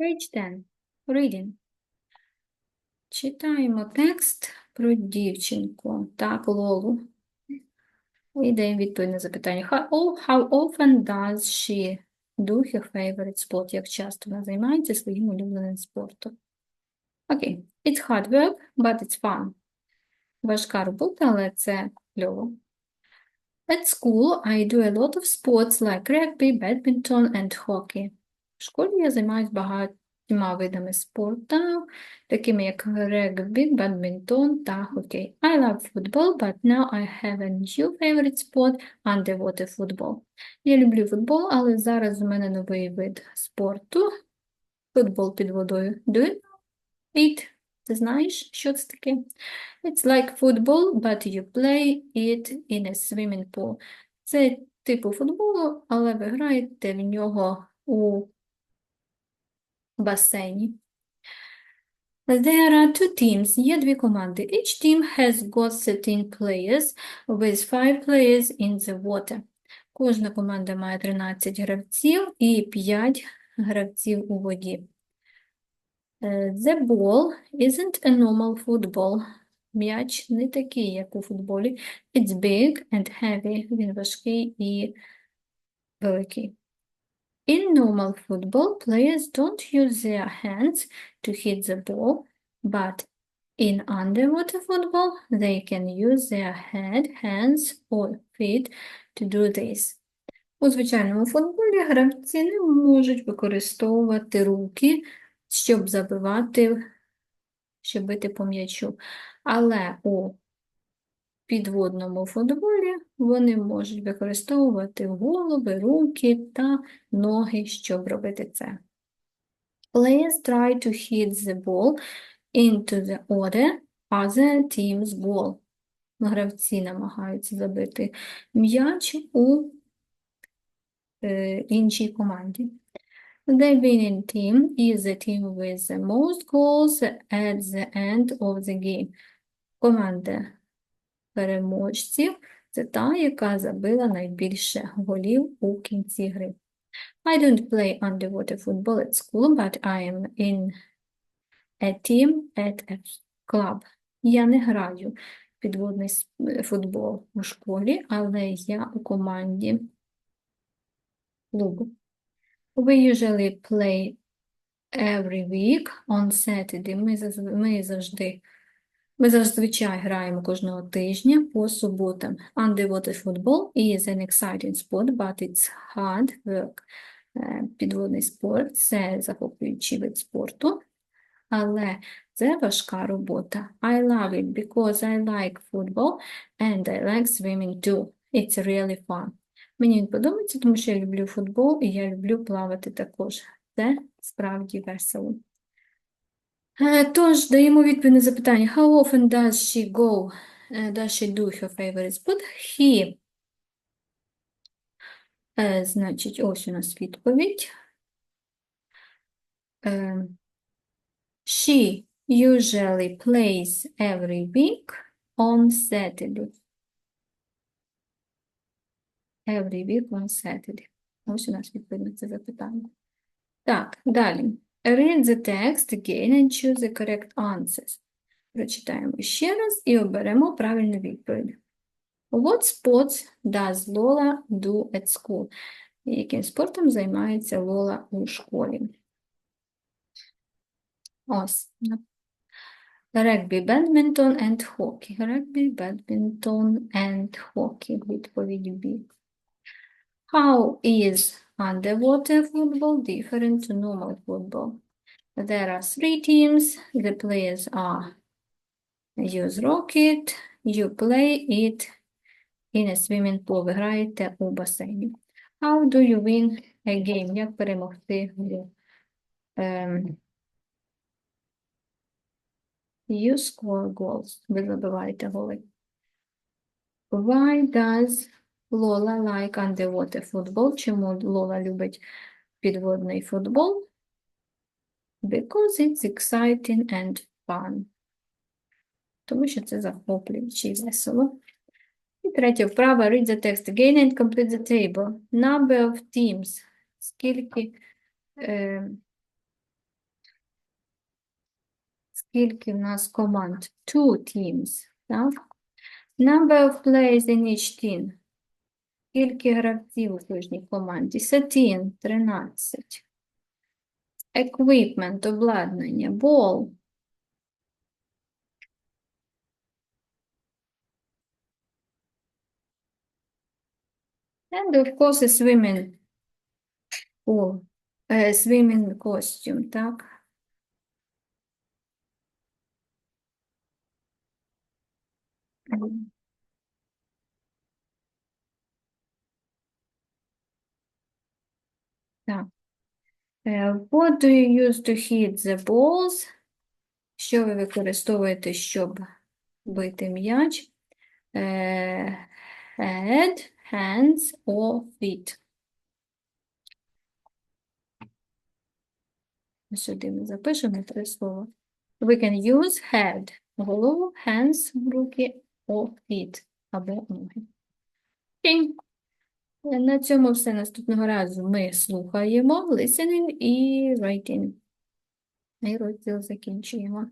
Page 10. Reading. Читаємо текст про дівчинку, так, Лолу. І даємо відповідь на запитання. How, often does she do her favorite sport? Як часто вона займається своїм улюбленим спортом? Окей. It's hard work, but it's fun. Важка робота, але це кльово. At school, I do a lot of sports like rugby, badminton and hockey. В школі я займаюся багатьма видами спорту, такими як регбі, бадмінтон та хокей. I love football, but now I have a new favorite sport – underwater football. Я люблю футбол, але зараз у мене новий вид спорту – футбол під водою. Do you know it? Ти знаєш, що це таке? It's like football, but you play it in a swimming pool. Це типу футболу, але ви граєте в нього у басейні. There are two teams. Є дві команди. Each team has got 13 players with 5 players in the water. Кожна команда має 13 гравців і 5 гравців у воді. Е, The ball isn't a normal football. М'яч не такий, як у футболі. It's big and heavy. Він важкий і великий. In normal football, players don't use their hands to hit the ball, but in underwater football, they can use their head, hands or feet to do this. У звичайному футболі гравці не можуть використовувати руки, щоб забивати, щоб бити по м'ячу. Але у підводному футболі вони можуть використовувати голови, руки та ноги, щоб робити це. Players try to hit the ball into the other other team's goal. Гравці намагаються забити м'яч у е, іншій команді. The winning team is the team with the most goals at the end of the game. Команда переможців це та, яка забила найбільше голів у кінці гри. I don't play underwater football at school, but I am in a team at a club. Я не граю підводний футбол у школі, але я у команді клубу. We usually play every week on Saturday. Ми завжди ми зазвичай граємо кожного тижня по суботам. Underwater football is an exciting sport, but it's hard work. Е, Підводний спорт – це захоплюючий вид спорту, але це важка робота. I love it because I like football and I like swimming too. It's really fun. Мені він подобається, тому що я люблю футбол і я люблю плавати також. Це справді весело. Е, Тож, даємо відповідь на запитання. How often does she go? е, Does she do her favorite sport? He. Е, Значить, ось у нас відповідь. Е, She usually plays every week on Saturday. Every week on Saturday. Ось у нас відповідь на це запитання. Так, далі. Read the text again and choose the correct answers. Прочитаємо ще раз і оберемо правильну відповідь. What sports does Lola do at school? Яким спортом займається Лола у школі? Ось. Регбі, бадмінтон and hockey. Регбі, бадмінтон and hockey. Відповідь B. How is underwater football different to normal football? There are three teams. The players are use rocket, you play it in a swimming pool. Ви граєте у басейні. How do you win a game? Як перемогти гру? Ем, You score goals. Ви забиваєте голи. Why does Lola like underwater football? Чому Лола любить підводний футбол? Because it's exciting and fun. Тому що це захоплююче і весело. І третя вправа. Read the text again and complete the table. Number of teams. Скільки е, Скільки в нас команд? Two teams, так? Number of players in each team. Скільки гравців у кожній команді? Сетін, 13. Equipment, обладнання, ball. And of course, a swimming pool, е, swimming costume, так? Мгм. Так. Е, What do you use to hit the balls? Що ви використовуєте, щоб бити м'яч? Е, Head, hands or feet? Сюди ми запишемо три слова. We can use head – голову, hands – руки, or feet – або ноги. На цьому все. Наступного разу ми слухаємо listening і writing. І розділ закінчуємо.